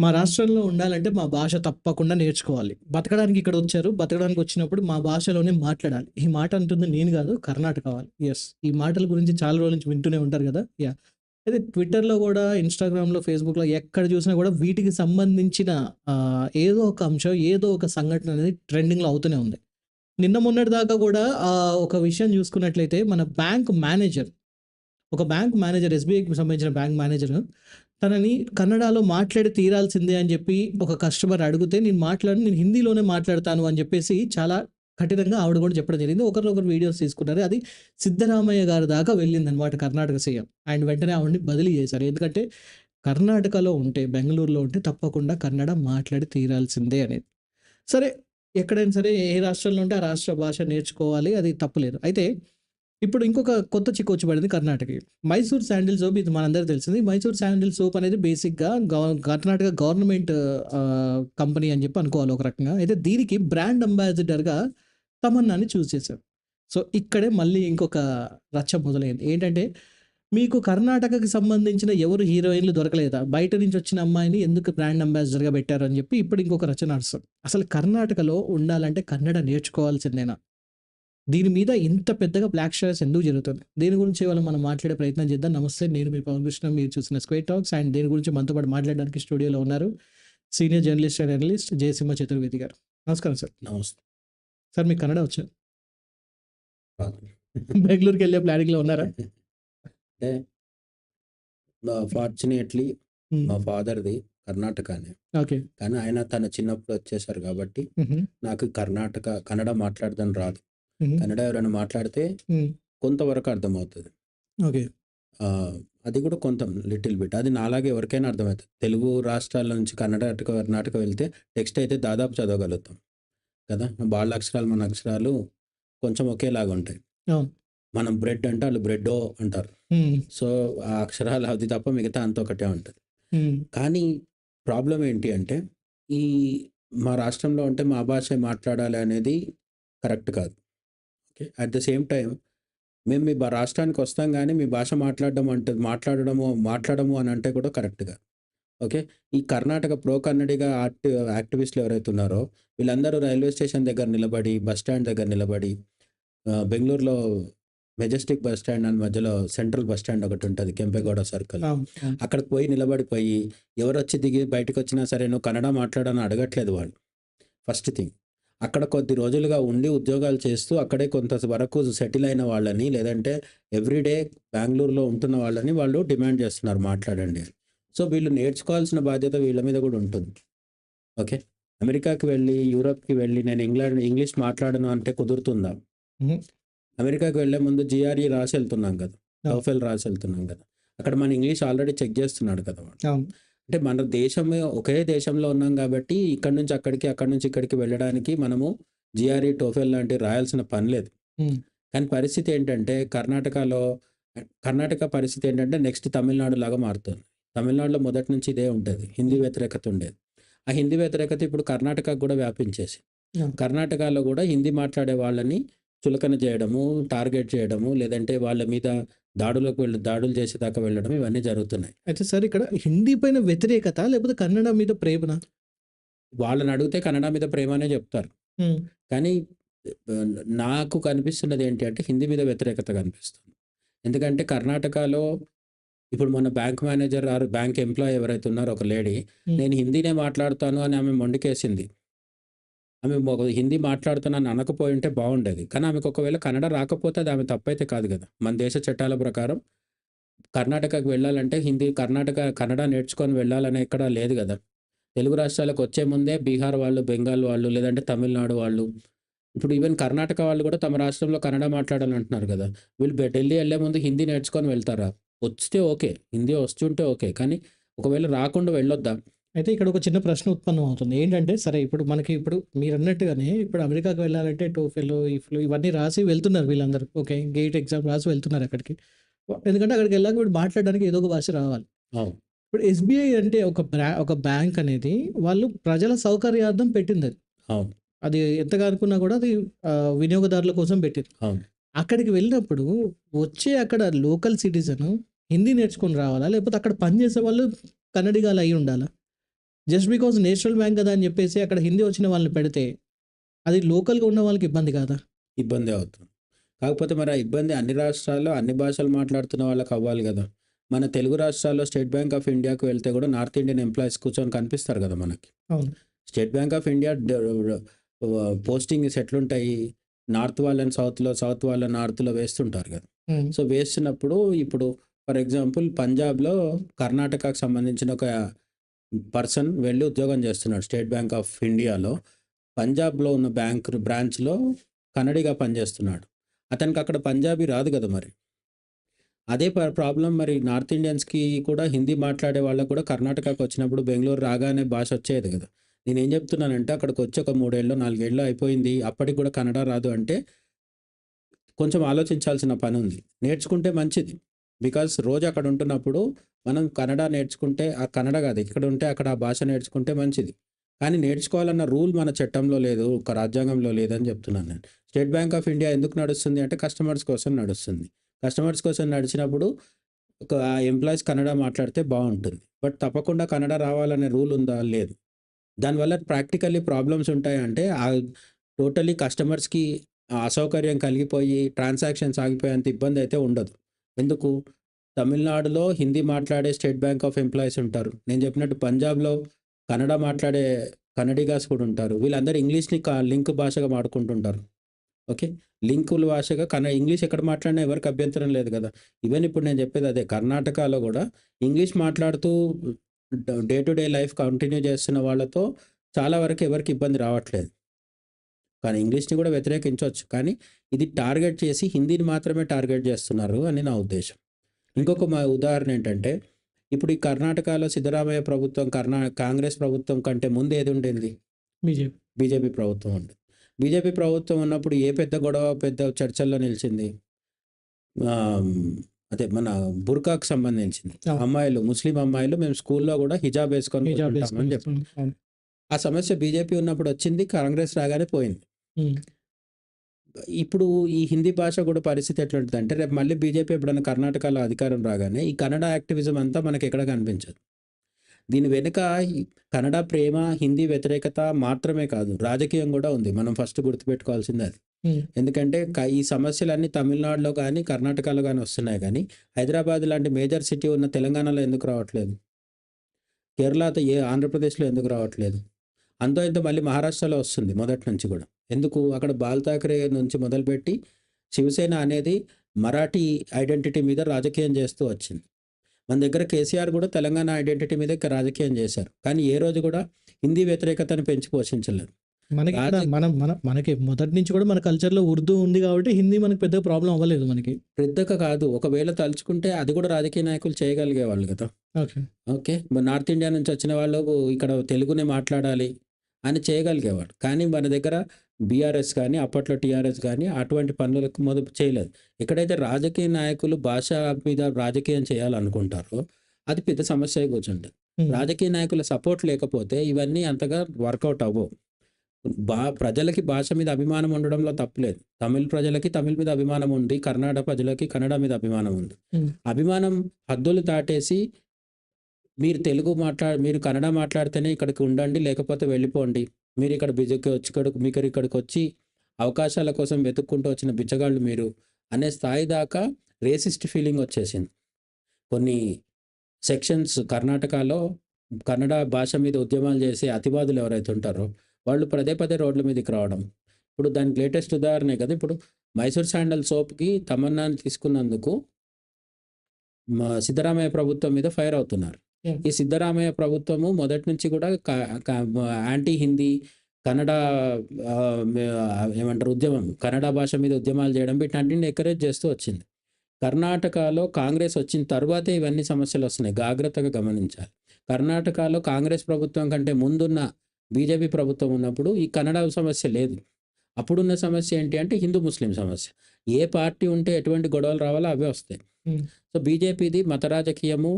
మా రాష్ట్రంలో ఉండాలంటే మా భాష తప్పకుండా నేర్చుకోవాలి. బతకడానికి ఇక్కడ వచ్చారు. బతకడానికి వచ్చినప్పుడు మా భాషలోనే మాట్లాడాలి. ఈ మాట అంటుంది నేను కాదు కర్ణాటక వాళ్ళు. ఎస్ ఈ మాటల గురించి చాలా రోజుల నుంచి వింటూనే ఉంటారు కదా! యా అయితే ట్విట్టర్‌లో కూడా, ఇన్‌స్టాగ్రామ్‌లో, ఫేస్‌బుక్‌లో ఎక్కడ చూసినా కూడా వీటికి సంబంధించిన ఏదో ఒక అంశం, ఏదో ఒక సంఘటన అనేది ట్రెండింగ్‌లో అవుతూనే ఉంది. నిన్న మొన్నటి దాకా కూడా ఒక విషయం చూసుకున్నట్లయితే మన బ్యాంక్ మేనేజర్, ఒక బ్యాంక్ మేనేజర్ ఎస్‌బీఐకి సంబంధించిన బ్యాంక్ మేనేజర్ తనని కన్నడలో మాట్లాడి తీరాల్సిందే అని చెప్పి ఒక కస్టమర్ అడిగితే నేను మాట్లాడి నేను హిందీలోనే మాట్లాడతాను అని చెప్పేసి చాలా కఠినంగా ఆవిడ కూడా చెప్పడం జరిగింది. ఒకరినొకరు వీడియోస్ తీసుకున్నారు. అది సిద్ధరామయ్య గారి దాకా వెళ్ళిందనమాట కర్ణాటక సీఎం. అండ్ వెంటనే ఆవిడని బదిలీ చేశారు. ఎందుకంటే కర్ణాటకలో ఉంటే, బెంగళూరులో ఉంటే తప్పకుండా కన్నడ మాట్లాడి తీరాల్సిందే అనేది. సరే ఎక్కడైనా సరే ఏ రాష్ట్రంలో ఉంటే ఆ రాష్ట్ర భాష నేర్చుకోవాలి. అది తప్పలేదు అయితే ఇప్పుడు ఇంకొక కొత్త చిక్కు వచ్చి పడింది కర్ణాటకకి. మైసూర్ శాండిల్ సోప్ ఇది మనందరూ తెలిసింది. మైసూర్ శాండిల్ సోప్ అనేది బేసిక్‌గా కర్ణాటక గవర్నమెంట్ కంపెనీ అని చెప్పి అనుకోవాలి ఒక రకంగా. అయితే దీనికి బ్రాండ్ అంబాసిడర్‌గా తమన్నాని చూస్ చేశారు. సో ఇక్కడే మళ్ళీ ఇంకొక రచ్చ మొదలైంది. ఏంటంటే మీకు కర్ణాటకకి సంబంధించిన ఎవరు హీరోయిన్‌లు దొరకలేదా? బయట నుంచి వచ్చిన అమ్మాయిని ఎందుకు బ్రాండ్ అంబాసిడర్‌గా పెట్టారు అని చెప్పి ఇప్పుడు ఇంకొక రచన నడుస్తుంది. అసలు కర్ణాటకలో ఉండాలంటే కన్నడ నేర్చుకోవాల్సిందేనా? దీని మీద ఇంత పెద్దగా బ్లాక్ షేర్స్ ఎందుకు జరుగుతుంది? దీని గురించి ఇవాళ మనం మాట్లాడే ప్రయత్నం చేద్దాం. నమస్తే నేను మీ పవన్ కృష్ణ. మీరు చూసిన స్క్వేర్ టాక్స్ అండ్ దీని గురించి మనతో పాటు మాట్లాడడానికి స్టూడియోలో ఉన్నారు. Senior journalist and analyst Jayasimha Chaturvedi garu. నమస్కారం సార్. నమస్తే. సార్ మీకు కన్నడ వచ్చా? బెంగుళూరుకి వెళ్ళే ప్లానింగ్‌లో ఉన్నారా? అంటే నా ఫార్చునేట్‌లీ. మా ఫాదర్‌ది కర్ణాటకనే. ఓకే. కానీ ఆయన తన చిన్నప్పుడు వచ్చేసారు కాబట్టి. నాకు కర్ణాటక కన్నడ మాట్లాడడం రాదు. కన్నడ ఎవరైనా మాట్లాడితే. కొంతవరకు అర్థమవుతది. ఓకే. అది కూడా కొంత లిటిల్ బిట్. అది నాలాగా ఎవరికైనా అర్థమవుతది. తెలుగు రాష్ట్రాల నుంచి కర్ణాటక, కర్ణాటక వెళ్తే టెక్స్ట్ అయితే దాదాపు చదవగలుగుతాం. కదా! వాళ్ళ అక్షరాలు, మన అక్షరాలు కొంచెం ఒకేలాగా ఉంటాయి. మనం బ్రెడ్ అంటే ఆళ్ళు బ్రెడ్డో అంటారు. సో, ఆ అక్షరాలు అది తప్ప మిగతా అంతా ఒకటే ఉంటది. కానీ ప్రాబ్లమ్ ఏంటి అంటే, ఈ మా రాష్ట్రంలో ఉంటే మా భాషే మాట్లాడాలి అనేది కరెక్ట్ కాదు. Okay. At the same time మేము మీ రాష్ట్రానికి వస్తాం గానీ మీ భాష మాట్లాడడం అంటే మాట్లాడడము, మాట్లాడము అని అంటే కూడా కరెక్ట్ కాదు. ఓకే. ఈ కర్ణాటక ప్రో కన్నడిగా ఆర్ట్ యాక్టివిస్ట్‌లు ఎవరైతే ఉన్నారో వీళ్ళందరూ రైల్వే స్టేషన్ దగ్గర నిలబడి, బస్ స్టాండ్ దగ్గర నిలబడి బెంగుళూరులో మెజెస్టిక్ బస్ స్టాండ్ అని మధ్యలో సెంట్రల్ బస్ స్టాండ్ ఒకటి ఉంటది. కెంపెగౌడ సర్కిల్. అక్కడికి పోయి నిలబడిపోయి ఎవరొచ్చి దిగి బయటకొచ్చినా సరే నువ్వు కన్నడ మాట్లాడని అడగట్లేదు వాళ్ళు. First thing. అక్కడ కొద్ది రోజులుగా ఉండి ఉద్యోగాలు చేస్తూ అక్కడే కొంత వరకు సెటిల్ అయిన వాళ్ళని లేదంటే ఎవ్రీడే బెంగుళూరులో ఉంటున్న వాళ్ళని వాళ్ళు డిమాండ్ చేస్తున్నారు మాట్లాడండి. సో, వీళ్ళు నేర్చుకోవాల్సిన బాధ్యత వీళ్ళ మీద కూడా ఉంటుంది. ఓకే. అమెరికాకి వెళ్ళి, యూరోప్‌కి వెళ్ళి నేను ఇంగ్లాండ్ ఇంగ్లీష్ మాట్లాడను అంటే కుదురుతుందా? అమెరికాకి వెళ్ళే ముందు జీఆర్ఈ రాసి వెళ్తున్నాం కదా! టోఫెల్ రాసి వెళ్తున్నాం కదా! అక్కడ మన ఇంగ్లీష్ ఆల్రెడీ చెక్ చేస్తున్నాడు కదా వాడు. అంటే మన దేశమే ఒకే దేశంలో ఉన్నాం కాబట్టి ఇక్కడి నుంచి అక్కడికి, అక్కడి నుంచి ఇక్కడికి వెళ్ళడానికి మనము జీఆర్ఈ, టోఫెల్ లాంటివి రాయాల్సిన పని లేదు. కానీ పరిస్థితి ఏంటంటే కర్ణాటకలో కర్ణాటక పరిస్థితి ఏంటంటే నెక్స్ట్ తమిళనాడు లాగా మారుతుంది. తమిళనాడులో మొదటి నుంచి ఇదే ఉంటది. హిందీ వ్యతిరేకత ఉండేది. ఆ హిందీ వ్యతిరేకత ఇప్పుడు కర్ణాటకకు కూడా వ్యాపించేసింది. అవును. కర్ణాటకలో కూడా హిందీ మాట్లాడే వాళ్ళని చులకన చేయడము, టార్గెట్ చేయడము, లేదంటే వాళ్ళ మీద దాడులకు వెళ్ళి దాడులు చేసేదాకా వెళ్ళడం ఇవన్నీ జరుగుతున్నాయి. అయితే సార్ ఇక్కడ హిందీ పైన వ్యతిరేకత లేకపోతే కన్నడ మీద ప్రేమనా? వాళ్ళని అడిగితే కన్నడ మీద ప్రేమ అనే చెప్తారు. కానీ నాకు కనిపిస్తున్నది ఏంటి అంటే హిందీ మీద వ్యతిరేకత కనిపిస్తుంది. ఎందుకంటే కర్ణాటకలో ఇప్పుడు మన bank manager or bank employee ఎవరైతే ఉన్నారో ఒక లేడీ. నేను హిందీనే మాట్లాడతాను అని ఆమె మొండికేసింది. ఆమె హిందీ మాట్లాడుతున్నాను అనకపోయి ఉంటే బాగుండేది. కానీ ఆమెకు ఒకవేళ కన్నడ రాకపోతే అది ఆమె తప్పైతే కాదు కదా! మన దేశ చట్టాల ప్రకారం కర్ణాటకకి వెళ్ళాలంటే హిందీ కర్ణాటక కన్నడ నేర్చుకొని వెళ్ళాలని ఇక్కడ లేదు కదా! తెలుగు రాష్ట్రాలకు వచ్చే ముందే బీహార్ వాళ్ళు, బెంగాల్ వాళ్ళు లేదంటే తమిళనాడు వాళ్ళు ఇప్పుడు ఈవెన్ కర్ణాటక వాళ్ళు కూడా తమ రాష్ట్రంలో కన్నడ మాట్లాడాలంటున్నారు కదా! వీళ్ళు ఢిల్లీ వెళ్ళే ముందు హిందీ నేర్చుకొని వెళ్తారా? వస్తే ఓకే. హిందీ వస్తుంటే ఓకే. కానీ ఒకవేళ రాకుండా వెళ్ళొద్దా? అయితే ఇక్కడ ఒక చిన్న ప్రశ్న ఉత్పన్నం అవుతుంది. ఏంటంటే సరే ఇప్పుడు మనకి ఇప్పుడు మీరన్నట్టుగానే ఇప్పుడు అమెరికాకి వెళ్ళాలంటే టోఫెల్, ఈఫ్ల్ ఇవన్నీ రాసి వెళ్తున్నారు వీళ్ళందరూ. ఓకే. గేట్ ఎగ్జామ్ రాసి వెళ్తున్నారు అక్కడికి. ఎందుకంటే అక్కడికి వెళ్ళాక వీడు మాట్లాడడానికి ఏదో ఒక భాష రావాలి. ఇప్పుడు ఎస్‌బీఐ అంటే ఒక బ్రా ఒక బ్యాంక్ అనేది వాళ్ళు ప్రజల సౌకర్యార్థం పెట్టిందది. అవును. అది ఎంతగా అనుకున్నా కూడా అది వినియోగదారుల కోసం పెట్టింది. అక్కడికి వెళ్ళినప్పుడు వచ్చే అక్కడ లోకల్ సిటిజన్ హిందీ నేర్చుకొని రావాలా? లేకపోతే అక్కడ పనిచేసే వాళ్ళు కన్నడిగాలు అయ్యి ఉండాలా? జస్ట్ బికాజ్ నేషనల్ బ్యాంక్ కదా అని చెప్పేసి అక్కడ హిందీ వచ్చిన వాళ్ళని పెడితే అది లోకల్గా ఉన్న వాళ్ళకి ఇబ్బంది కాదా? ఇబ్బంది అవుతుంది. కాకపోతే మరి ఆ ఇబ్బంది అన్ని రాష్ట్రాల్లో అన్ని భాషలు మాట్లాడుతున్న వాళ్ళకి అవ్వాలి కదా. మన తెలుగు రాష్ట్రాల్లో స్టేట్ బ్యాంక్ ఆఫ్ ఇండియాకి వెళ్తే కూడా నార్త్ ఇండియన్ ఎంప్లాయీస్ కూర్చొని కనిపిస్తారు కదా మనకి. State Bank of India postings ఎట్లుంటాయి నార్త్ వాళ్ళని సౌత్లో సౌత్ వాళ్ళని నార్త్లో వేస్తుంటారు కదా. సో వేస్తున్నప్పుడు ఇప్పుడు ఫర్ ఎగ్జాంపుల్ పంజాబ్లో కర్ణాటకకు సంబంధించిన ఒక పర్సన్ వెళ్ళి ఉద్యోగం చేస్తున్నాడు స్టేట్ బ్యాంక్ ఆఫ్ ఇండియాలో. పంజాబ్లో ఉన్న బ్యాంక్ బ్రాంచ్లో కన్నడిగా పనిచేస్తున్నాడు. అతనికి అక్కడ పంజాబీ రాదు కదా మరి. అదే ప్రాబ్లం మరి నార్త్ ఇండియన్స్కి కూడా హిందీ మాట్లాడే వాళ్ళకు కూడా కర్ణాటకకు వచ్చినప్పుడు బెంగళూరు రాగానే భాష వచ్చేది కదా. నేను ఏం చెప్తున్నానంటే అక్కడికి వచ్చి ఒక మూడేళ్ళు నాలుగేళ్ళు అయిపోయింది. అప్పటికి కూడా కన్నడ రాదు అంటే కొంచెం ఆలోచించాల్సిన పని ఉంది. నేర్చుకుంటే మంచిది. బికాస్ రోజు అక్కడ ఉంటున్నప్పుడు మనం కన్నడ నేర్చుకుంటే ఆ కన్నడ కాదు ఇక్కడ ఉంటే అక్కడ ఆ భాష నేర్చుకుంటే మంచిది. కానీ నేర్చుకోవాలన్న రూల్ మన చట్టంలో లేదు ఒక రాజ్యాంగంలో లేదని చెప్తున్నాను నేను. స్టేట్ బ్యాంక్ ఆఫ్ ఇండియా ఎందుకు నడుస్తుంది అంటే కస్టమర్స్ కోసం నడుస్తుంది. కస్టమర్స్ కోసం నడిచినప్పుడు ఒక ఎంప్లాయీస్ కన్నడ మాట్లాడితే బాగుంటుంది. బట్ తప్పకుండా కన్నడ రావాలనే రూల్ ఉందా? లేదు. దానివల్ల ప్రాక్టికల్లీ ప్రాబ్లమ్స్ ఉంటాయంటే ఆ టోటలీ కస్టమర్స్కి అసౌకర్యం కలిగిపోయి ట్రాన్సాక్షన్స్ ఆగిపోయేంత ఇబ్బంది అయితే ఉండదు. ఎందుకు? తమిళనాడులో హిందీ మాట్లాడే స్టేట్ బ్యాంక్ ఆఫ్ ఎంప్లాయీస్ ఉంటారు. నేను చెప్పినట్టు పంజాబ్లో కన్నడ మాట్లాడే కన్నడిగాస్ కూడా ఉంటారు. వీళ్ళందరూ ఇంగ్లీష్ని కా- లింక్ భాషగా మాడుకుంటుంటారు. ఓకే? లింకుల భాషగా కన్న ఇంగ్లీష్ ఎక్కడ మాట్లాడినా ఎవరికి అభ్యంతరం లేదు కదా. ఈవెన్ ఇప్పుడు నేను చెప్పేది అదే కర్ణాటకలో కూడా ఇంగ్లీష్ మాట్లాడుతూ day to day life continue చేస్తున్న వాళ్ళతో చాలా వరకు ఎవరికి ఇబ్బంది రావట్లేదు. కానీ ఇంగ్లీష్ని కూడా వ్యతిరేకించవచ్చు. కానీ ఇది టార్గెట్ చేసి హిందీని మాత్రమే టార్గెట్ చేస్తున్నారు అని నా ఉద్దేశం. ఇంకొక మా ఉదాహరణ ఏంటంటే ఇప్పుడు ఈ కర్ణాటకలో సిద్ధరామయ్య ప్రభుత్వం కర్ణా కాంగ్రెస్ ప్రభుత్వం కంటే ముందు ఏది ఉండేది? బీజేపీ. బీజేపీ ప్రభుత్వం ఉంది బీజేపీ ప్రభుత్వం ఉన్నప్పుడు ఏ పెద్ద గొడవ పెద్ద చర్చల్లో నిలిచింది? అదే మన బుర్కాకు సంబంధించింది. అమ్మాయిలు ముస్లిం అమ్మాయిలు మేము స్కూల్లో కూడా హిజాబ్ వేసుకొని చెప్పి అవును. ఆ సమస్య బీజేపీ ఉన్నప్పుడు వచ్చింది కాంగ్రెస్ రాగానే పోయింది. ఇప్పుడు ఈ హిందీ భాష కూడా పరిస్థితి ఎట్లుంటుంది అంటే రేపు మళ్ళీ బీజేపీ ఎప్పుడైనా కర్ణాటకలో అధికారం రాగానే ఈ కన్నడ యాక్టివిజం అంతా మనకి ఎక్కడ కనిపించదు. దీని వెనుక ఈ కన్నడ ప్రేమ హిందీ వ్యతిరేకత మాత్రమే కాదు రాజకీయం కూడా ఉంది. మనం ఫస్ట్ గుర్తుపెట్టుకోవాల్సింది అది. ఎందుకంటే క- ఈ సమస్యలన్నీ తమిళనాడులో కానీ కర్ణాటకలో కానీ వస్తున్నాయి కానీ హైదరాబాద్ లాంటి మేజర్ సిటీ ఉన్న తెలంగాణలో ఎందుకు రావట్లేదు? కేరళతో ఏ ఆంధ్రప్రదేశ్లో ఎందుకు రావట్లేదు? అంతో ఇంత మళ్ళీ మహారాష్ట్రలో వస్తుంది మొదటి నుంచి కూడా. ఎందుకు అక్కడ బాల్ ఠాకరే నుంచి మొదలుపెట్టి శివసేన అనేది మరాఠీ ఐడెంటిటీ మీద రాజకీయం చేస్తూ వచ్చింది. మన దగ్గర కేసీఆర్ కూడా తెలంగాణ ఐడెంటిటీ మీద రాజకీయం చేశారు. కానీ ఏ రోజు కూడా హిందీ వ్యతిరేకతను పెంచి పోషించలేదు మనకి మనం మన మనకి మొదటి నుంచి కూడా మన కల్చర్లో ఉర్దూ ఉంది కాబట్టి హిందీ మనకి పెద్ద ప్రాబ్లం అవ్వలేదు మనకి. పెద్దగా కాదు. ఒకవేళ తలుచుకుంటే అది కూడా రాజకీయ నాయకులు చేయగలిగే వాళ్ళు కదా. ఓకే. ఓకే. నార్త్ ఇండియా నుంచి వచ్చిన వాళ్ళు ఇక్కడ తెలుగునే మాట్లాడాలి. అని చేయగలిగేవాడు. కానీ మన దగ్గర బీఆర్ఎస్ కానీ అప్పట్లో టీఆర్ఎస్ కానీ అటువంటి పనులకు మొదలు చేయలేదు. ఎక్కడైతే రాజకీయ నాయకులు భాష మీద రాజకీయం చేయాలనుకుంటారో అది పెద్ద సమస్య కూర్చుంటుంది. రాజకీయ నాయకుల సపోర్ట్ లేకపోతే ఇవన్నీ అంతగా వర్కౌట్ అవ్వవు. బా ప్రజలకి భాష మీద అభిమానం ఉండడంలో తప్పులేదు తమిళ ప్రజలకి తమిళ మీద అభిమానం ఉంది. కర్ణాటక ప్రజలకి కన్నడ మీద అభిమానం ఉంది. అభిమానం హద్దులు దాటేసి మీరు తెలుగు మాట్లా మీరు కన్నడ మాట్లాడితేనే ఇక్కడికి ఉండండి లేకపోతే వెళ్ళిపోండి. మీరు ఇక్కడ బిజకి వచ్చి ఇక్కడ మీకు ఇక్కడికి వచ్చి అవకాశాల కోసం వెతుక్కుంటూ వచ్చిన బిచ్చగాళ్ళు మీరు అనే స్థాయి దాకా రేసిస్ట్ ఫీలింగ్ వచ్చేసింది. కొన్ని సెక్షన్స్ కర్ణాటకలో కన్నడ భాష మీద ఉద్యమాలు చేసే అతివాదులు ఎవరైతే ఉంటారో వాళ్ళు పదే పదే రోడ్ల మీదకి రావడం. ఇప్పుడు దానికి లేటెస్ట్ ఉదాహరణ కదా ఇప్పుడు మైసూర్ శాండల్ సోప్కి తమన్నాని తీసుకున్నందుకు మా సిద్ధరామయ్య ప్రభుత్వం మీద ఫైర్ అవుతున్నారు. ఈ సిద్ధరామయ్య ప్రభుత్వము మొదటి నుంచి కూడా యాంటీ హిందీ కన్నడ ఏమంటారు ఉద్యమం కన్నడ భాష మీద ఉద్యమాలు చేయడం వీటన్నింటిని ఎంకరేజ్ చేస్తూ వచ్చింది. కర్ణాటకలో కాంగ్రెస్ వచ్చిన తర్వాతే ఇవన్నీ సమస్యలు వస్తున్నాయి. జాగ్రత్తగా గమనించాలి. కర్ణాటకలో కాంగ్రెస్ ప్రభుత్వం కంటే ముందున్న బీజేపీ ప్రభుత్వం ఉన్నప్పుడు ఈ కన్నడ సమస్య లేదు. అప్పుడున్న సమస్య ఏంటి అంటే హిందూ ముస్లిం సమస్య. ఏ పార్టీ ఉంటే ఎటువంటి గొడవలు రావాలో అవే వస్తాయి. సో బీజేపీది మత రాజకీయము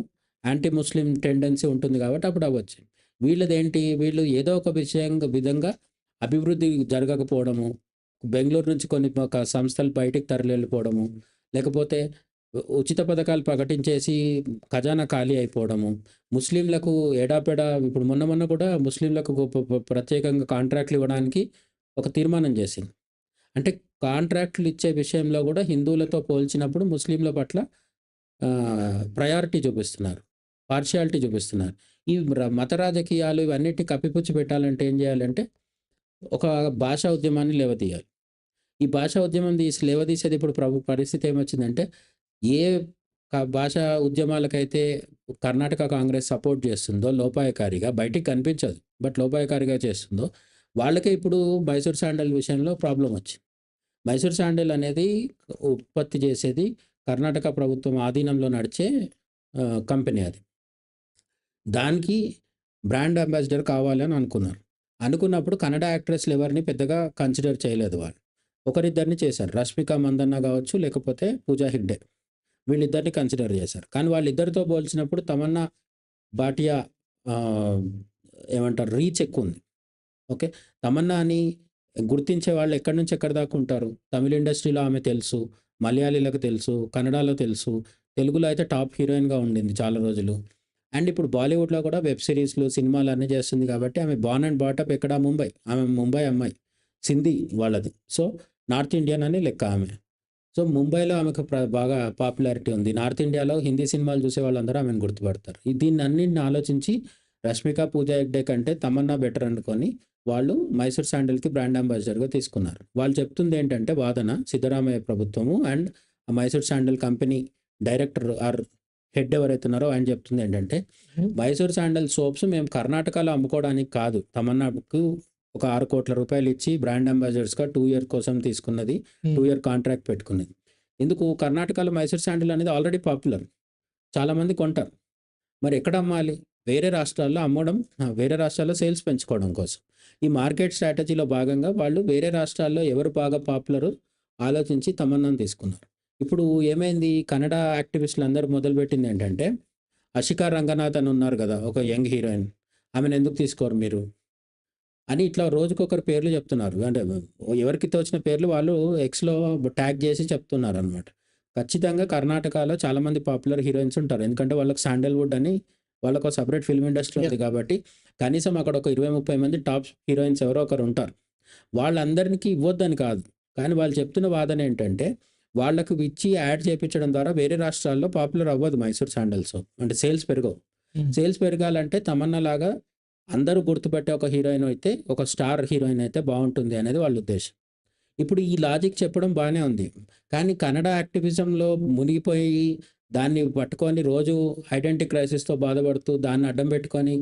యాంటీ ముస్లిం టెండెన్సీ ఉంటుంది కాబట్టి అప్పుడు అవ్వచ్చు. వీళ్ళది ఏంటి వీళ్ళు ఏదో ఒక విషయం విధంగా అభివృద్ధి జరగకపోవడము బెంగళూరు నుంచి కొన్ని ఒక సంస్థలు బయటికి తరలిపోవడము లేకపోతే ఉచిత పథకాలు ప్రకటించేసి ఖజానా ఖాళీ అయిపోవడము. ముస్లింలకు ఎడాపెడా ఇప్పుడు మొన్న మొన్న కూడా ముస్లింలకు ప్రత్యేకంగా కాంట్రాక్ట్లు ఇవ్వడానికి ఒక తీర్మానం చేసింది. అంటే కాంట్రాక్ట్లు ఇచ్చే విషయంలో కూడా హిందువులతో పోల్చినప్పుడు ముస్లింల పట్ల ప్రయారిటీ చూపిస్తున్నారు. పార్షియాలిటీ చూపిస్తున్నారు. ఈ మత రాజకీయాలు ఇవన్నిటిని కప్పిపుచ్చి పెట్టాలంటే ఏం చేయాలంటే ఒక భాషా ఉద్యమాన్ని లేవదీయాలి. ఈ భాషా ఉద్యమం తీసి లేవదీసేది ఇప్పుడు ప్రభు పరిస్థితి ఏమొచ్చిందంటే ఏ భాషా ఉద్యమాలకైతే కర్ణాటక కాంగ్రెస్ సపోర్ట్ చేస్తుందో లోపాయకారిగా బయటికి కనిపించదు. బట్ లోపాయకారిగా చేస్తుందో వాళ్ళకే ఇప్పుడు మైసూర్ శాండల్ విషయంలో ప్రాబ్లం వచ్చింది. మైసూర్ శాండల్ అనేది ఉత్పత్తి చేసేది కర్ణాటక ప్రభుత్వం ఆధీనంలో నడిచే కంపెనీ అది. దానికి బ్రాండ్ అంబాసిడర్ కావాలని అనుకున్నారు. అనుకున్నప్పుడు కన్నడ యాక్ట్రెస్లు ఎవరిని పెద్దగా కన్సిడర్ చేయలేదు వాళ్ళు. ఒకరిద్దరిని చేశారు. రష్మిక మందన్న కావచ్చు లేకపోతే పూజా హెగ్డే. వీళ్ళిద్దరిని కన్సిడర్ చేశారు. కానీ వాళ్ళిద్దరితో పోల్చినప్పుడు తమన్నా భాటియా ఏమంటారు రీచ్ ఎక్కువ ఉంది. ఓకే? తమన్నాని గుర్తించే వాళ్ళు ఎక్కడి నుంచి ఎక్కడి దాకా ఉంటారు? తమిళ ఇండస్ట్రీలో ఆమె తెలుసు మలయాళీలకు తెలుసు కన్నడలో తెలుసు. తెలుగులో అయితే టాప్ హీరోయిన్గా ఉండింది చాలా రోజులు. అండ్ ఇప్పుడు బాలీవుడ్లో కూడా వెబ్ సిరీస్లు సినిమాలు అన్నీ చేస్తుంది కాబట్టి ఆమె బాన్ అండ్ బాటప్ ఎక్కడ ముంబై? ఆమె ముంబై అమ్మాయి. సింధీ వాళ్ళది. సో నార్త్ ఇండియన్ అని లెక్క ఆమె. సో ముంబైలో ఆమెకు బాగా పాపులారిటీ ఉంది. నార్త్ ఇండియాలో హిందీ సినిమాలు చూసే వాళ్ళందరూ ఆమెను గుర్తుపడతారు. దీన్ని అన్నింటిని ఆలోచించి రష్మిక పూజా హెగ్డే కంటే తమన్నా బెటర్ అనుకొని వాళ్ళు మైసూర్ శాండల్కి బ్రాండ్ అంబాసిడర్గా తీసుకున్నారు. వాళ్ళు చెప్తుంది ఏంటంటే వాదన సిద్ధరామయ్య ప్రభుత్వము and Mysore sandal company director or head ఎవరైతే ఉన్నారో ఆయన చెప్తుంది ఏంటంటే. మైసూర్ శాండల్ సోప్స్ మేము కర్ణాటకలో అమ్ముకోవడానికి కాదు. తమన్నాకు ఒక ఆరు కోట్ల రూపాయలు ఇచ్చి బ్రాండ్ అంబాసిడర్స్గా టూ ఇయర్ కోసం తీసుకున్నది. టూ ఇయర్ కాంట్రాక్ట్ పెట్టుకున్నది. ఎందుకు కర్ణాటకలో మైసూర్ శాండిల్ అనేది ఆల్రెడీ పాపులర్ చాలామంది కొంటారు. మరి ఎక్కడ అమ్మాలి? వేరే రాష్ట్రాల్లో అమ్మడం వేరే రాష్ట్రాల్లో సేల్స్ పెంచుకోవడం కోసం. ఈ మార్కెట్ స్ట్రాటజీలో భాగంగా వాళ్ళు వేరే రాష్ట్రాల్లో ఎవరు బాగా పాపులర్ ఆలోచించి తమన్నాను తీసుకున్నారు. ఇప్పుడు ఏమైంది? కన్నడ యాక్టివిస్టులు అందరూ మొదలుపెట్టింది ఏంటంటే అషికా రంగనాథ్ అని ఉన్నారు కదా ఒక యంగ్ హీరోయిన్. ఆమెను ఎందుకు తీసుకోరు మీరు? అని ఇట్లా రోజుకొకరు పేర్లు చెప్తున్నారు. అంటే ఎవరికి తోచిన పేర్లు వాళ్ళు ఎక్స్లో ట్యాగ్ చేసి చెప్తున్నారు అనమాట ఖచ్చితంగా కర్ణాటకలో చాలామంది పాపులర్ హీరోయిన్స్ ఉంటారు. ఎందుకంటే వాళ్ళకి శాండల్వుడ్ అని వాళ్ళకు సపరేట్ ఫిల్మ్ ఇండస్ట్రీ ఉంది కాబట్టి కనీసం అక్కడ ఒక ఇరవై ముప్పై మంది టాప్ హీరోయిన్స్ ఎవరో ఒకరు ఉంటారు. వాళ్ళందరికీ ఇవ్వద్దని కాదు. కానీ వాళ్ళు చెప్తున్న వాదన ఏంటంటే వాళ్ళకు ఇచ్చి యాడ్ చేయించడం ద్వారా వేరే రాష్ట్రాల్లో పాపులర్ అవ్వదు మైసూర్ శాండల్స్. అంటే సేల్స్ పెరగవు. సేల్స్ పెరగాలంటే తమన్నా లాగా అందరూ గుర్తుపెట్టే ఒక హీరోయిన్ అయితే ఒక స్టార్ హీరోయిన్ అయితే బాగుంటుంది అనేది వాళ్ళ ఉద్దేశం. ఇప్పుడు ఈ లాజిక్ చెప్పడం బాగానే ఉంది. కానీ కన్నడ యాక్టివిజంలో మునిగిపోయి దాన్ని పట్టుకొని రోజు ఐడెంటిటీ క్రైసిస్తో బాధపడుతూ దాన్ని అడ్డం పెట్టుకొని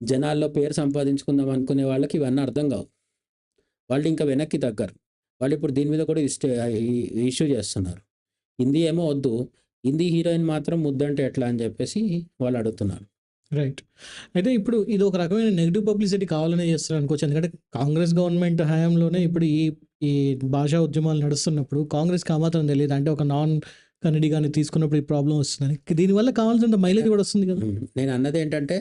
జనాల్లో పేరు సంపాదించుకుందాం అనుకునే వాళ్ళకి ఇవన్నీ అర్థం కావు. వాళ్ళు ఇంకా వెనక్కి తగ్గరు. వాళ్ళు ఇప్పుడు దీని మీద కూడా ఇష్ట ఇష్యూ చేస్తున్నారు. హిందీ ఏమో వద్దు. హిందీ హీరోయిన్ మాత్రం ముద్దంటే ఎట్లా అని చెప్పేసి వాళ్ళు అడుగుతున్నారు. రైట్ అయితే ఇప్పుడు ఇది ఒక రకమైన నెగిటివ్ పబ్లిసిటీ కావాలనే చేస్తారు అనుకోవచ్చు. ఎందుకంటే కాంగ్రెస్ గవర్నమెంట్ హయాంలోనే ఇప్పుడు ఈ ఈ భాషా ఉద్యమాలు నడుస్తున్నప్పుడు కాంగ్రెస్కి ఆ మాత్రం తెలియదు. అంటే ఒక నాన్ కన్నడి కానీ తీసుకున్నప్పుడు ఈ ప్రాబ్లం వస్తుందని. దీనివల్ల కావాల్సినంత మైలేజ్ కూడా వస్తుంది కదా. నేను అన్నది ఏంటంటే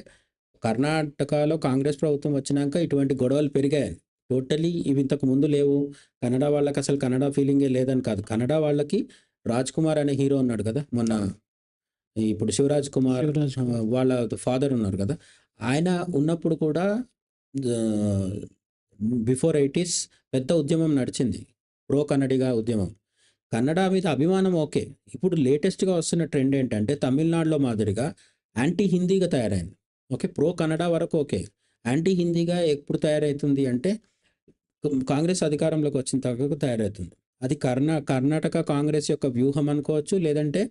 కర్ణాటకలో కాంగ్రెస్ ప్రభుత్వం వచ్చినాక ఇటువంటి గొడవలు పెరిగాయి టోటలీ ఇవి ఇంతకు ముందు లేవు. కన్నడ వాళ్ళకి అసలు కన్నడ ఫీలింగే లేదని కాదు. కన్నడ వాళ్ళకి రాజ్ కుమార్ అనే హీరో ఉన్నాడు కదా మొన్న. ఇప్పుడు శివరాజ్ కుమార్ వాళ్ళ ఫాదర్ ఉన్నారు కదా. ఆయన ఉన్నప్పుడు కూడా బిఫోర్ ఎయిటీస్ పెద్ద ఉద్యమం నడిచింది. ప్రో కన్నడిగా ఉద్యమం. కన్నడ మీద అభిమానం ఓకే. ఇప్పుడు లేటెస్ట్గా వస్తున్న ట్రెండ్ ఏంటంటే తమిళనాడులో మాదిరిగా యాంటీ హిందీగా తయారైంది. ఓకే ప్రో కన్నడ వరకు ఓకే. యాంటీ హిందీగా ఎప్పుడు తయారవుతుంది అంటే కాంగ్రెస్ అధికారంలోకి వచ్చిన తర్వాత తయారవుతుంది. అది కర్ణా కర్ణాటక కాంగ్రెస్ యొక్క వ్యూహం అనుకోవచ్చు లేదంటే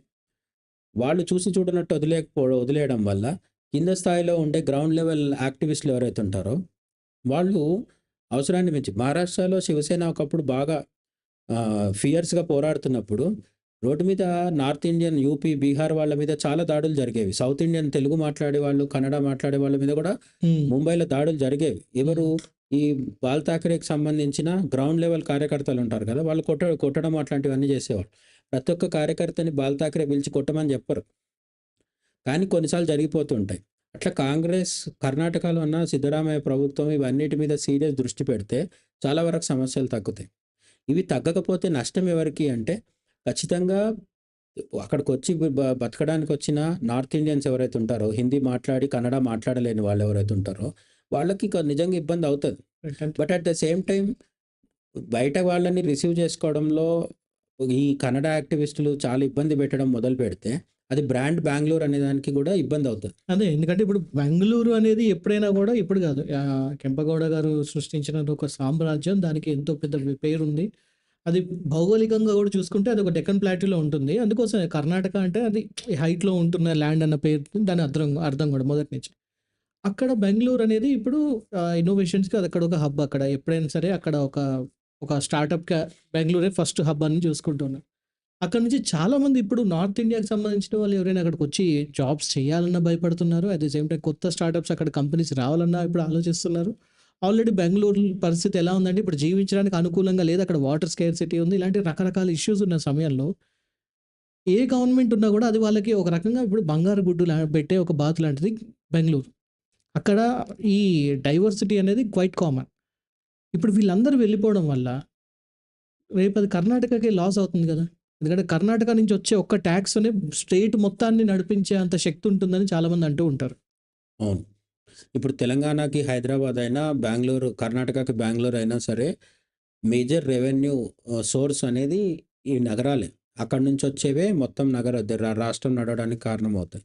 వాళ్ళు చూసి చూడనట్టు వదిలేకపో వదిలేయడం వల్ల కింద స్థాయిలో ఉండే గ్రౌండ్ లెవెల్ యాక్టివిస్టులు ఎవరైతే ఉంటారో వాళ్ళు అవసరాన్ని మించి మహారాష్ట్రలో శివసేన ఒకప్పుడు బాగా ఫియర్స్గా పోరాడుతున్నప్పుడు రోడ్డు మీద నార్త్ ఇండియన్ యూపీ బీహార్ వాళ్ళ మీద చాలా దాడులు జరిగేవి. సౌత్ ఇండియన్ తెలుగు మాట్లాడే వాళ్ళు కన్నడ మాట్లాడే వాళ్ళ మీద కూడా ముంబైలో దాడులు జరిగేవి. ఎవరు ఈ బాల్ థాకరేకి సంబంధించిన గ్రౌండ్ లెవెల్ కార్యకర్తలు ఉంటారు కదా వాళ్ళు కొట్ట కొట్టడం అట్లాంటివన్నీ చేసేవాళ్ళు. ప్రతి ఒక్క కార్యకర్తని బాల్ థాకరే పిలిచి కొట్టమని చెప్పరు. కానీ కొన్నిసార్లు జరిగిపోతుంటాయి అట్లా కాంగ్రెస్ కర్ణాటకలో ఉన్న సిద్ధరామయ్య ప్రభుత్వం ఇవన్నిటి మీద సీరియస్ దృష్టి పెడితే చాలా వరకు సమస్యలు తగ్గుతాయి. ఇవి తగ్గకపోతే నష్టం ఎవరికి అంటే ఖచ్చితంగా అక్కడికొచ్చి వచ్చి బతకడానికి వచ్చిన నార్త్ ఇండియన్స్ ఎవరైతే ఉంటారో హిందీ మాట్లాడి, కన్నడ మాట్లాడలేని వాళ్ళు ఎవరైతే ఉంటారో వాళ్ళకి నిజంగా ఇబ్బంది అవుతది. But at the same time బయట వాళ్ళని రిసీవ్ చేసుకోవడంలో ఈ కన్నడ యాక్టివిస్టులు చాలా ఇబ్బంది పెట్టడం మొదలుపెడితే అది బ్రాండ్ బెంగుళూరు అనే దానికి కూడా ఇబ్బంది అవుతది. అదే ఎందుకంటే ఇప్పుడు బెంగుళూరు అనేది ఎప్పుడైనా కూడా ఇప్పుడు కాదు. కెంపగౌడ గారు సృష్టించిన ఒక సామ్రాజ్యం. దానికి ఎంతో పెద్ద పేరుంది. అది భౌగోళికంగా కూడా చూసుకుంటే అది ఒక డెక్కన్ ప్లాట్యూలో ఉంటుంది. అందుకోసమే కర్ణాటక అంటే అది హైట్‌లో ఉంటున్న ల్యాండ్ అన్న పేరు దాని అర్థం అర్థం కూడా మొదటి నుంచి. అక్కడ బెంగళూరు అనేది ఇప్పుడు ఇన్నోవేషన్స్‌కి అది అక్కడ ఒక హబ్ అక్కడ ఎప్పుడైనా సరే అక్కడ ఒక ఒక స్టార్టప్కి బెంగళూరే ఫస్ట్ హబ్ అని చూసుకుంటున్నారు. అక్కడ నుంచి చాలామంది ఇప్పుడు నార్త్ ఇండియాకి సంబంధించిన వాళ్ళు ఎవరైనా అక్కడికి వచ్చి జాబ్స్ చేయాలన్నా భయపడుతున్నారు. అట్ ది సేమ్ టైం కొత్త స్టార్టప్స్ అక్కడ కంపెనీస్ రావాలన్నా ఇప్పుడు ఆలోచిస్తున్నారు. ఆల్రెడీ బెంగళూరు పరిస్థితి ఎలా ఉందంటే ఇప్పుడు జీవించడానికి అనుకూలంగా లేదు. అక్కడ వాటర్ స్కేర్సిటీ ఉంది. ఇలాంటి రకరకాల ఇష్యూస్ ఉన్న సమయంలో ఏ గవర్నమెంట్ ఉన్నా కూడా అది వాళ్ళకి ఒక రకంగా ఇప్పుడు బంగారు గుడ్డు పెట్టే ఒక బాత్ లాంటిది బెంగళూరు అక్కడ ఈ డైవర్సిటీ అనేది క్వైట్ కామన్. ఇప్పుడు వీళ్ళందరూ వెళ్ళిపోవడం వల్ల రేపు అది కర్ణాటకకి లాస్ అవుతుంది కదా! ఎందుకంటే కర్ణాటక నుంచి వచ్చే ఒక్క టాక్స్‌నే స్టేట్ మొత్తాన్ని నడిపించే అంత శక్తి ఉంటుందని చాలామంది అంటూ ఉంటారు. అవును. ఇప్పుడు తెలంగాణకి హైదరాబాద్ అయినా, బెంగళూరు కర్ణాటకకి బెంగళూరు అయినా సరే మేజర్ రెవెన్యూ సోర్స్ అనేది ఈ నగరాలే. అక్కడి నుంచి వచ్చేవే మొత్తం నగర రాష్ట్రం నడవడానికి కారణమవుతాయి.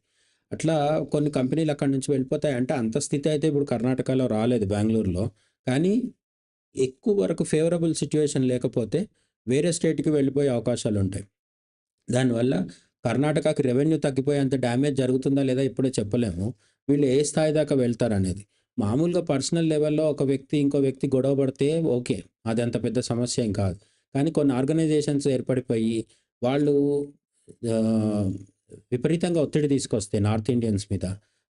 అట్లా కొన్ని కంపెనీలు అక్కడి నుంచి వెళ్ళిపోతాయి. అంటే అంత స్థితి అయితే ఇప్పుడు కర్ణాటకలో రాలేదు బెంగళూరులో కానీ ఎక్కువ వరకు ఫేవరబుల్ సిచ్యువేషన్ లేకపోతే వేరే స్టేట్‌కి వెళ్ళిపోయే అవకాశాలు ఉంటాయి దానివల్ల కర్ణాటకకి రెవెన్యూ తగ్గిపోయేంత డ్యామేజ్ జరుగుతుందా లేదా ఇప్పుడే చెప్పలేము. వీళ్ళు ఏ స్థాయి దాకా వెళ్తారనేది. మామూలుగా పర్సనల్ లెవెల్‌లో ఒక వ్యక్తి ఇంకో వ్యక్తి గొడవ పడితే ఓకే. అది అంత పెద్ద సమస్య ఏం కాదు. కానీ కొన్ని ఆర్గనైజేషన్స్ ఏర్పడిపోయి వాళ్ళు విపరీతంగా ఒత్తిడి తీసుకొస్తే నార్త్ ఇండియన్స్ మీద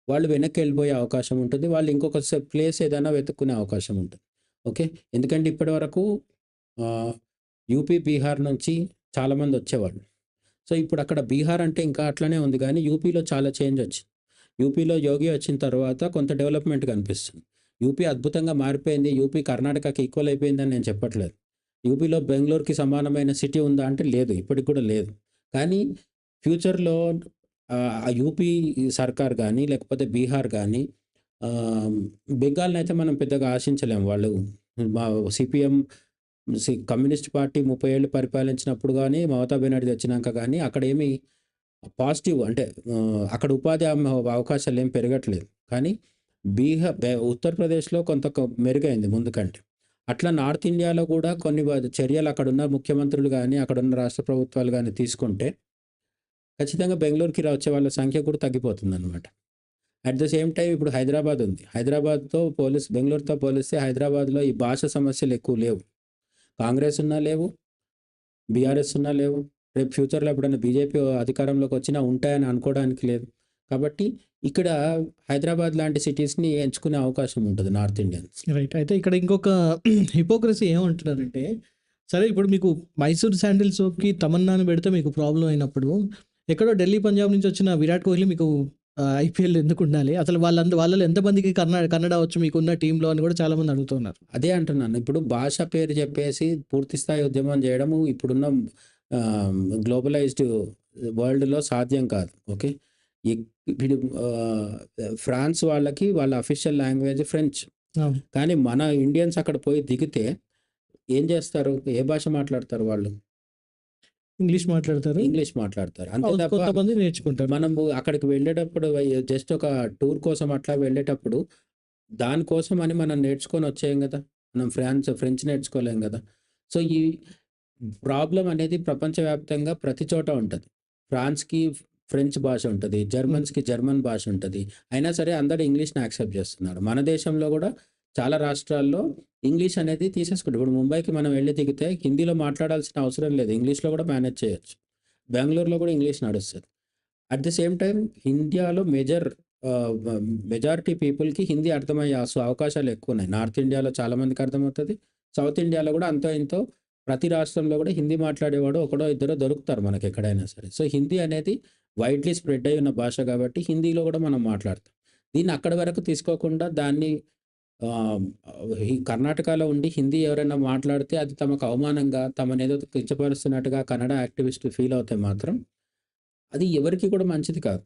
వాళ్ళు వెనక్కి వెళ్ళిపోయే అవకాశం ఉంటుంది. వాళ్ళు ఇంకొక ప్లేస్ ఏదైనా వెతుక్కునే అవకాశం ఉంటుంది. ఓకే. ఎందుకంటే ఇప్పటివరకు వరకు యూపీ, బీహార్ నుంచి చాలామంది వచ్చేవాళ్ళు. సో ఇప్పుడు అక్కడ బీహార్ అంటే ఇంకా అట్లనే ఉంది కానీ యూపీలో చాలా చేంజ్ వచ్చింది. యూపీలో యోగి వచ్చిన తర్వాత కొంత డెవలప్‌మెంట్ కనిపిస్తుంది. యూపీ అద్భుతంగా మారిపోయింది. యూపీ కర్ణాటకకి ఈక్వల్ అయిపోయిందని నేను చెప్పట్లేదు. యూపీలో బెంగళూరుకి సమానమైన సిటీ ఉందా అంటే లేదు. ఇప్పటికి కూడా లేదు. కానీ ఫ్యూచర్‌లో యూపీ సర్కార్ కానీ లేకపోతే బీహార్ కానీ బెంగాల్ని అయితే మనం పెద్దగా ఆశించలేము. వాళ్ళు మా సిపిఎం సి కమ్యూనిస్ట్ పార్టీ 30 ఏళ్ళు పరిపాలించినప్పుడు కానీ మమతా బెనర్జీ వచ్చినాక గానీ అక్కడేమి పాజిటివ్ అంటే అక్కడ ఉపాధి అవకాశాలు ఏం పెరగట్లేదు. కానీ బీహార్ బె ఉత్తరప్రదేశ్‌లో కొంత మెరుగైంది ముందుకంటే అట్లా నార్త్ ఇండియాలో కూడా కొన్ని చర్యలు అక్కడున్న ముఖ్యమంత్రులు కానీ అక్కడున్న రాష్ట్ర ప్రభుత్వాలు కానీ తీసుకుంటే ఖచ్చితంగా బెంగళూరుకి వచ్చే వాళ్ళ సంఖ్య కూడా తగ్గిపోతుందనమాట. అట్ ద సేమ్ టైమ్ ఇప్పుడు హైదరాబాద్ ఉంది. హైదరాబాద్‌తో పోలీస్ బెంగళూరుతో పోలిస్తే హైదరాబాద్‌లో ఈ భాష సమస్యలు ఎక్కువ లేవు. కాంగ్రెస్ ఉన్నా లేవు. బీఆర్ఎస్ ఉన్నా లేవు. రేపు ఫ్యూచర్‌లో ఎప్పుడైనా బీజేపీ అధికారంలోకి వచ్చినా ఉంటాయని అనుకోవడానికి లేదు. కాబట్టి ఇక్కడ హైదరాబాద్ లాంటి సిటీస్‌ని ఎంచుకునే అవకాశం ఉంటుంది నార్త్ ఇండియన్స్. రైట్. అయితే ఇక్కడ ఇంకొక హిపోక్రసీ ఏమంటున్నారంటే, సరే ఇప్పుడు మీకు మైసూర్ శాండిల్ సోప్‌కి తమన్నాను పెడితే మీకు ప్రాబ్లమ్ అయినప్పుడు, ఎక్కడో ఢిల్లీ, పంజాబ్ నుంచి వచ్చిన విరాట్ కోహ్లీ మీకు ఐపీఎల్ ఎందుకు ఉండాలి? అసలు వాళ్ళంద వాళ్ళలో ఎంతమందికి కర్ణా కన్నడ వచ్చు మీకున్న టీమ్‌లో అని కూడా చాలామంది అడుగుతున్నారు. అదే అంటున్నాను. ఇప్పుడు భాష పేరు చెప్పేసి పూర్తి స్థాయి ఉద్యమం చేయడము ఇప్పుడున్న గ్లోబలైజ్డ్ వరల్డ్‌లో సాధ్యం కాదు. ఓకే. ఇప్పుడు ఫ్రాన్స్ వాళ్ళకి వాళ్ళ అఫీషియల్ లాంగ్వేజ్ ఫ్రెంచ్. కానీ మన ఇండియన్స్ అక్కడ పోయి దిగితే ఏం చేస్తారు? ఏ భాష మాట్లాడతారు వాళ్ళు? ఇంగ్లీష్ మాట్లాడతారు. ఇంగ్లీష్ మాట్లాడతారు. అంతే. తప్ప కొంతమంది నేర్చుకుంటారు. మనము అక్కడికి వెళ్ళేటప్పుడు జస్ట్ ఒక టూర్ కోసం అట్లా వెళ్ళేటప్పుడు దానికోసం అని మనం నేర్చుకొని వచ్చేయం కదా! మనం ఫ్రాన్స్ ఫ్రెంచ్ నేర్చుకోలేం కదా! సో ఈ ప్రాబ్లమ్ అనేది ప్రపంచవ్యాప్తంగా ప్రతి చోట ఉంటది. ఫ్రాన్స్‌కి ఫ్రెంచ్ భాష ఉంటది. జర్మన్స్‌కి జర్మన్ భాష ఉంటది. అయినా సరే అందరూ ఇంగ్లీష్‌ని యాక్సెప్ట్ చేస్తున్నారు. మన దేశంలో కూడా చాలా రాష్ట్రాల్లో ఇంగ్లీష్ అనేది తీసేసుకుంటారు. ఇప్పుడు ముంబైకి మనం వెళ్ళి దిగితే హిందీలో మాట్లాడాల్సిన అవసరం లేదు. ఇంగ్లీష్‌లో కూడా మేనేజ్ చేయొచ్చు. బెంగళూరులో కూడా ఇంగ్లీష్ నడుస్తుంది అట్ ద సేమ్ టైం ఇండియాలో మేజర్ మెజారిటీ పీపుల్‌కి హిందీ అర్థమయ్యే అవకాశాలు ఎక్కువ ఉన్నాయి నార్త్ ఇండియాలో చాలామందికి అర్థమవుతుంది సౌత్ ఇండియాలో కూడా అంతో ఇంతో ప్రతి రాష్ట్రంలో కూడా హిందీ మాట్లాడేవాడు ఒకడో ఇద్దరో దొరుకుతారు మనకి ఎక్కడైనా సరే. సో హిందీ అనేది వైడ్లీ స్ప్రెడ్ అయి ఉన్న భాష కాబట్టి హిందీలో కూడా మనం మాట్లాడతాం. దీన్ని అక్కడి వరకు తీసుకోకుండా దాన్ని ఆహ్, ఈ కర్ణాటకలో ఉండి హిందీ ఎవరైనా మాట్లాడితే అది తమకు అవమానంగా తమనేదో కించపరుస్తున్నట్టుగా కన్నడ యాక్టివిస్టులు ఫీల్ అవుతే మాత్రం అది ఎవరికీ కూడా మంచిది కాదు.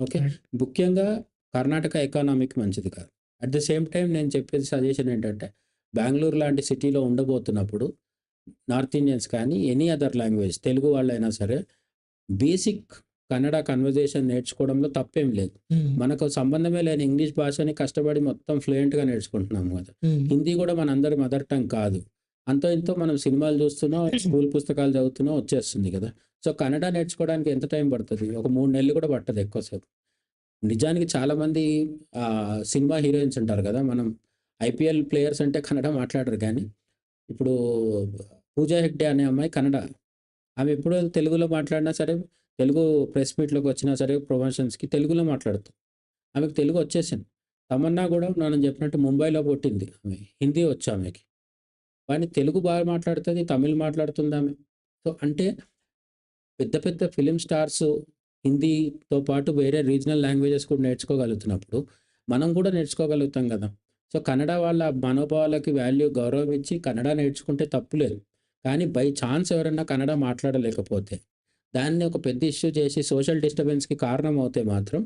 ఓకే. ముఖ్యంగా కర్ణాటక ఎకానమీకి మంచిది కాదు. అట్ ద సేమ్ టైమ్ నేను చెప్పేది సజెషన్ ఏంటంటే, బెంగుళూరు లాంటి సిటీలో ఉండబోతున్నప్పుడు నార్త్ ఇండియన్స్ కానీ, ఎనీ అదర్ లాంగ్వేజ్ తెలుగు వాళ్ళైనా సరే, బేసిక్ కన్నడ కన్వర్జేషన్ నేర్చుకోవడంలో తప్పేం లేదు. మనకు సంబంధమే లేని ఇంగ్లీష్ భాషని కష్టపడి మొత్తం ఫ్లూయెంట్‌గా నేర్చుకుంటున్నాం కదా! హిందీ కూడా మనందరి మదర్ టంగ్ కాదు. అంతో ఇంతో మనం సినిమాలు చూస్తున్నాం, స్కూల్ పుస్తకాలు చదువుతున్నాం వచ్చేస్తుంది కదా! సో, కన్నడ నేర్చుకోవడానికి ఎంత టైం పడతది? ఒక 3 నెలలు కూడా పట్టదు ఎక్కువ సేపు. నిజానికి చాలామంది సినిమా హీరోయిన్స్ ఉంటారు కదా! మనం ఐపీఎల్ ప్లేయర్స్ అంటే కన్నడ మాట్లాడరు కానీ, ఇప్పుడు పూజా హెగ్డే అనే అమ్మాయి కన్నడ. ఆమె ఎప్పుడు తెలుగులో మాట్లాడినా సరే, తెలుగు ప్రెస్ మీట్‌లోకి వచ్చినా సరే ప్రమోషన్స్‌కి తెలుగులో మాట్లాడుతుంది. ఆమెకు తెలుగు వచ్చేసింది. తమన్నా కూడా మనం చెప్పినట్టు ముంబైలో పుట్టింది ఆమె. హిందీ వచ్చు ఆమెకి. కానీ తెలుగు బాగా మాట్లాడుతుంది తమిళ్ మాట్లాడుతుంది ఆమె. సో, అంటే పెద్ద పెద్ద ఫిలిం స్టార్స్ హిందీతో పాటు వేరే రీజనల్ లాంగ్వేజెస్ కూడా నేర్చుకోగలుగుతున్నప్పుడు, మనం కూడా నేర్చుకోగలుగుతాం కదా! సో, కన్నడ వాళ్ళ మనోభావాలకి వాల్యూ గౌరవం ఇచ్చి కన్నడ నేర్చుకుంటే తప్పు లేదు. కానీ బై ఛాన్స్ ఎవరైనా కన్నడ మాట్లాడలేకపోతే, దాన్ని ఒక పెద్ద ఇష్యూ చేసి సోషల్ డిస్టర్బెన్స్‌కి కారణం అవుతే మాత్రం,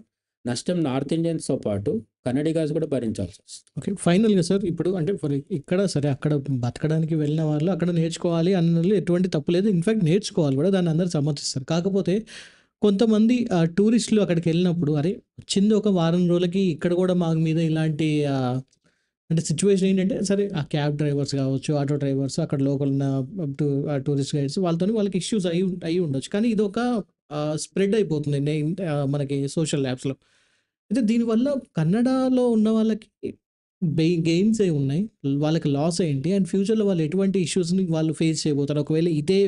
నష్టం నార్త్ ఇండియన్స్‌తో పాటు కన్నడిగాస్ కూడా భరించాల్సొస్తుంది. ఓకే. ఫైనల్‌గా సార్ ఇప్పుడు అంటే ఫర్ ఇక్కడ సరే అక్కడ బతకడానికి వెళ్ళిన వాళ్ళు అక్కడ నేర్చుకోవాలి అన్నది ఎటువంటి తప్పు లేదు. ఇన్ఫ్యాక్ట్ నేర్చుకోవాలి కూడా దాన్ని అందరూ సమర్థిస్తారు. కాకపోతే కొంతమంది టూరిస్టులు అక్కడికి వెళ్ళినప్పుడు అరే! వచ్చింది ఒక వారం రోజులకి ఇక్కడ కూడా మా మీద ఇలాంటి అంటే సిచ్యువేషన్ ఏంటంటే సరే ఆ క్యాబ్ డ్రైవర్స్ కావచ్చు, ఆటో డ్రైవర్స్ అక్కడ లోకల్ ఉన్న టూ టూరిస్ట్ గైడ్స్ వాళ్ళతోని వాళ్ళకి ఇష్యూస్ అయి అయ్యి ఉండొచ్చు. కానీ ఇది ఒక స్ప్రెడ్ అయిపోతుంది మనకి సోషల్ యాప్స్‌లో. అయితే దీనివల్ల కన్నడలో ఉన్న వాళ్ళకి గెయిన్స్ ఏ ఉన్నాయి? వాళ్ళకి లాస్ ఏంటి? అండ్ ఫ్యూచర్‌లో వాళ్ళు ఎటువంటి ఇష్యూస్‌ని వాళ్ళు ఫేస్ చేయబోతారు? ఒకవేళ ఇదే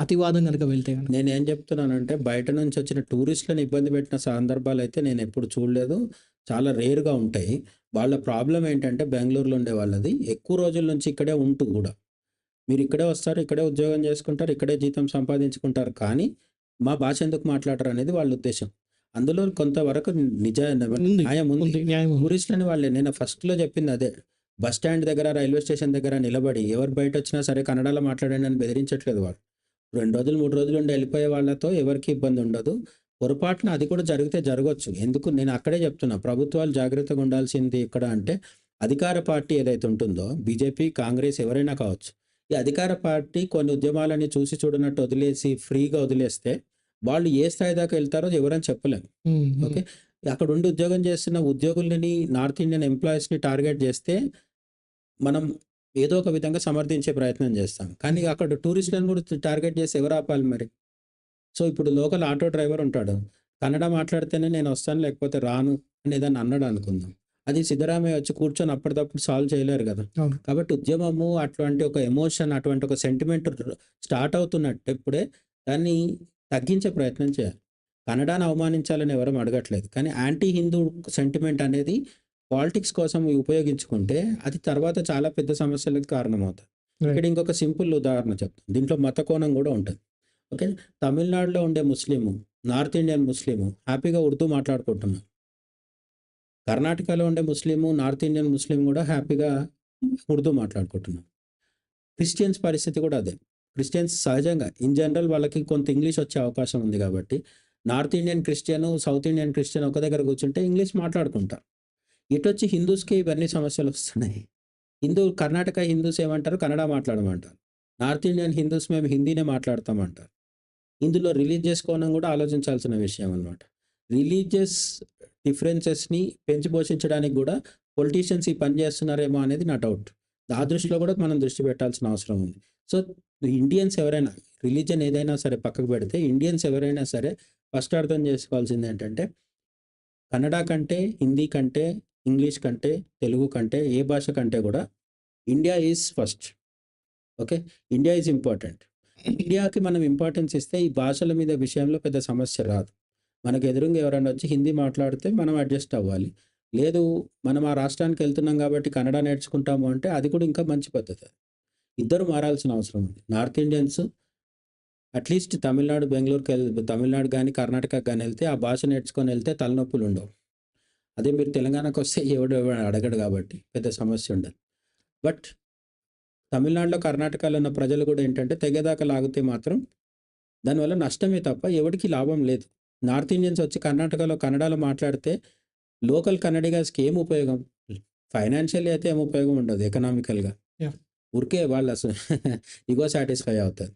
అతివాదం గనుక వెళ్తే? నేనేం చెప్తున్నానంటే, బయట నుంచి వచ్చిన టూరిస్ట్‌లని ఇబ్బంది పెట్టిన సందర్భాలైతే నేనెప్పుడు చూడలేదు. చాలా రేర్‌గా ఉంటాయి. వాళ్ళ ప్రాబ్లమ్ ఏంటంటే బెంగుళూరులో ఉండే వాళ్ళది, ఎక్కువ రోజుల నుంచి ఇక్కడే ఉంటూ కూడా, మీరు ఇక్కడే వస్తారు, ఇక్కడే ఉద్యోగం చేసుకుంటారు, ఇక్కడే జీతం సంపాదించుకుంటారు. కానీ, మా భాష ఎందుకు మాట్లాడరు అనేది వాళ్ళ ఉద్దేశ్యం. అందులో కొంతవరకు నిజ. న్యాయం ఉంది. టూరిస్ట్‌లని వాళ్ళే నేను ఫస్ట్‌లో చెప్పింది అదే. బస్ స్టాండ్ దగ్గర, రైల్వే స్టేషన్ దగ్గర నిలబడి ఎవరు బయటొచ్చినా సరే కన్నడలో మాట్లాడండి అని బెదిరించట్లేదు వాళ్ళు. 2 రోజులు, 3 రోజులు ఉండి వెళ్ళిపోయే వాళ్ళతో ఎవరికీ ఇబ్బంది ఉండదు. పొరపాటున అది కూడా జరిగితే జరగొచ్చు. ఎందుకు నేను అక్కడే చెప్తున్నా. ప్రభుత్వాలు జాగ్రత్తగా ఉండాల్సింది ఎక్కడ అంటే, అధికార పార్టీ ఏదైతే ఉంటుందో బీజేపీ, కాంగ్రెస్ ఎవరైనా కావచ్చు. ఈ అధికార పార్టీ కొన్ని ఉద్యమాలని చూసి చూడనట్టు వదిలేసి ఫ్రీగా వదిలేస్తే, వాళ్ళు ఏ స్థాయి దాకా వెళ్తారో ఎవరని చెప్పలేం. హ్మ్. హ్మ్. ఓకే. అక్కడ ఉండి ఉద్యోగం చేస్తున్న ఉద్యోగులని నార్త్ ఇండియన్ ఎంప్లాయీస్‌ని టార్గెట్ చేస్తే, మనం ఏదో ఒక విధంగా సమర్థించే ప్రయత్నం చేస్తాం. కానీ అక్కడ టూరిస్ట్‌లను కూడా టార్గెట్ చేసి ఎవరు ఆపాలి మరి? సో, ఇప్పుడు లోకల్ ఆటో డ్రైవర్ ఉంటాడు. కన్నడ మాట్లాడితేనే నేను వస్తాను లేకపోతే రాను అని అన్నాడు అనుకుందాం. అది సిద్ధరామయ్య వచ్చి కూర్చొని అప్పటిదప్పుడు సాల్వ్ చేయలేరు కదా! కాబట్టి ఉద్యమము అటువంటి ఒక ఎమోషన్, అటువంటి ఒక సెంటిమెంట్ స్టార్ట్ అవుతున్నట్టప్పుడే దాన్ని తగ్గించే ప్రయత్నం చేయాలి. కన్నడను అవమానించాలని ఎవరం అడగట్లేదు. కానీ యాంటీ హిందూ సెంటిమెంట్ అనేది పాలిటిక్స్ కోసం ఉపయోగించుకుంటే, అది తర్వాత చాలా పెద్ద సమస్యలకు కారణమవుతది. ఇక్కడ ఇంకొక సింపుల్ ఉదాహరణ చెప్తాను. దీంట్లో మత కోణం కూడా ఉంటది. ఓకే. తమిళనాడులో ఉండే ముస్లిము, నార్త్ ఇండియన్ ముస్లిము హ్యాపీగా ఉర్దూ మాట్లాడుకుంటున్నారు. కర్ణాటకలో ఉండే ముస్లిము, నార్త్ ఇండియన్ ముస్లిం కూడా హ్యాపీగా ఉర్దూ మాట్లాడుకుంటున్నారు. క్రిస్టియన్స్ పరిస్థితి కూడా అదే. క్రిస్టియన్స్ సహజంగా ఇన్ జనరల్ వాళ్ళకి కొంత ఇంగ్లీష్ వచ్చే అవకాశం ఉంది కాబట్టి, north Indian Christian, south Indian Christian ఒక దగ్గర కూర్చుంటే ఇంగ్లీష్ మాట్లాడుకుంటారు. ఇటొచ్చి హిందూస్‌కి ఇవన్నీ సమస్యలు వస్తున్నాయి. హిందూ కర్ణాటక హిందూస్ ఏమంటారు? కన్నడ మాట్లాడమంటారు. నార్త్ ఇండియన్ హిందూస్ మేము హిందీనే మాట్లాడతామంటారు. ఇందులో రిలీజియస్ కోణం కూడా ఆలోచించాల్సిన విషయం అనమాట రిలీజియస్ డిఫరెన్సెస్‌ని పెంచి పోషించడానికి కూడా పొలిటీషియన్స్ ఈ పని చేస్తున్నారేమో అనేది నా డౌట్. ఆ దృష్టిలో కూడా మనం దృష్టి పెట్టాల్సిన అవసరం ఉంది. సో, ఇండియన్స్ ఎవరైనా రిలీజన్ ఏదైనా సరే పక్కకు పెడితే, ఇండియన్స్ ఎవరైనా సరే ఫస్ట్ అర్థం చేసుకోవాల్సింది ఏంటంటే, కన్నడ కంటే, హిందీ కంటే, ఇంగ్లీష్ కంటే, తెలుగు కంటే, ఏ భాష కంటే కూడా India is first. Okay. India is important. ఇండియాకి మనం ఇంపార్టెన్స్ ఇస్తే ఈ భాషల మీద విషయంలో పెద్ద సమస్య రాదు. మనకు ఎదురుంగా ఎవరైనా వచ్చి హిందీ మాట్లాడితే మనం అడ్జస్ట్ అవ్వాలి. లేదు మనం ఆ రాష్ట్రానికి వెళ్తున్నాం కాబట్టి కన్నడ నేర్చుకుంటాము అంటే అది కూడా ఇంకా మంచి పద్ధతి. ఇద్దరు మారాల్సిన అవసరం ఉంది. నార్త్ ఇండియన్స్ అట్‌లీస్ట్ తమిళనాడు, బెంగళూరుకి బెంగుళూరుకెళ్ తమిళనాడు కానీ కర్ణాటక కానీ వెళ్తే ఆ భాష నేర్చుకొని వెళ్తే తలనొప్పులు ఉండవు. అదే మీరు తెలంగాణకొస్తే ఎవడు ఎవడు అడగడు కాబట్టి పెద్ద సమస్య ఉండదు. బట్ తమిళనాడులో, కర్ణాటకలో ఉన్న ప్రజలు కూడా ఏంటంటే తెగేదాకా లాగితే మాత్రం దానివల్ల నష్టమే తప్ప ఎవడికి లాభం లేదు. నార్త్ ఇండియన్స్ వచ్చి కర్ణాటకలో కన్నడలో మాట్లాడితే లోకల్ కన్నడిగాస్కి ఏం ఉపయోగం ఫైనాన్షియల్లీ అయితే ఏం ఉపయోగం ఉండదు ఎకనామికల్గా. ఊరికే వాళ్ళు అసలు ఇగో సాటిస్ఫై అవుతారు.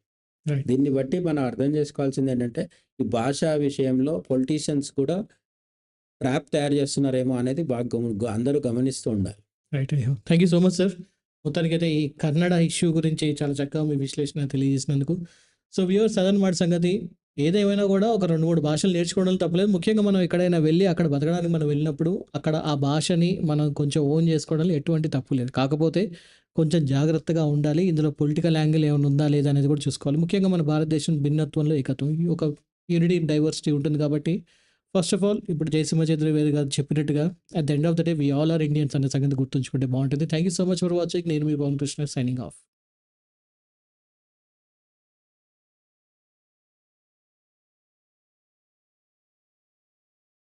దీన్ని బట్టి మనం అర్థం చేసుకోవాల్సింది ఏంటంటే ఈ భాషా విషయంలో పొలిటీషియన్స్ కూడా ట్రాప్ తయారు చేస్తున్నారేమో అనేది బాగా అందరూ గమనిస్తూ ఉండాలి. రైట్ అయ్యో thank you so much sir మొత్తానికైతే ఈ కన్నడ ఇష్యూ గురించి చాలా చక్కగా మీ విశ్లేషణ తెలియజేసినందుకు. సో వ్యూవర్ సదన్ మాట సంగతి ఏదేమైనా కూడా ఒక రెండు మూడు భాషలు నేర్చుకోవడం తప్పలేదు. ముఖ్యంగా మనం ఎక్కడైనా వెళ్ళి అక్కడ బతకడానికి మనం వెళ్ళినప్పుడు అక్కడ ఆ భాషని మనం కొంచెం ఓన్ చేసుకోవడంలో ఎటువంటి తప్పు లేదు. కాకపోతే కొంచెం జాగ్రత్తగా ఉండాలి. ఇందులో పొలిటికల్ యాంగిల్ ఏమైనా ఉందా లేదా అనేది కూడా చూసుకోవాలి. ముఖ్యంగా మన భారతదేశం భిన్నత్వంలో ఏకత్వం. ఒక యూనిటీ డైవర్సిటీ ఉంటుంది కాబట్టి ఫస్ట్ ఆఫ్ ఆల్ ఇప్పుడు జయసింహ చంద్రవేది గారు చెప్పినట్టుగా at the end of the day we all are Indians అనే సంగతి గుర్తుంచుకుంటే బాగుంటుంది. Thank you so much for watching నేను మీ పవన్ కృష్ణ సైనింగ్ ఆఫ్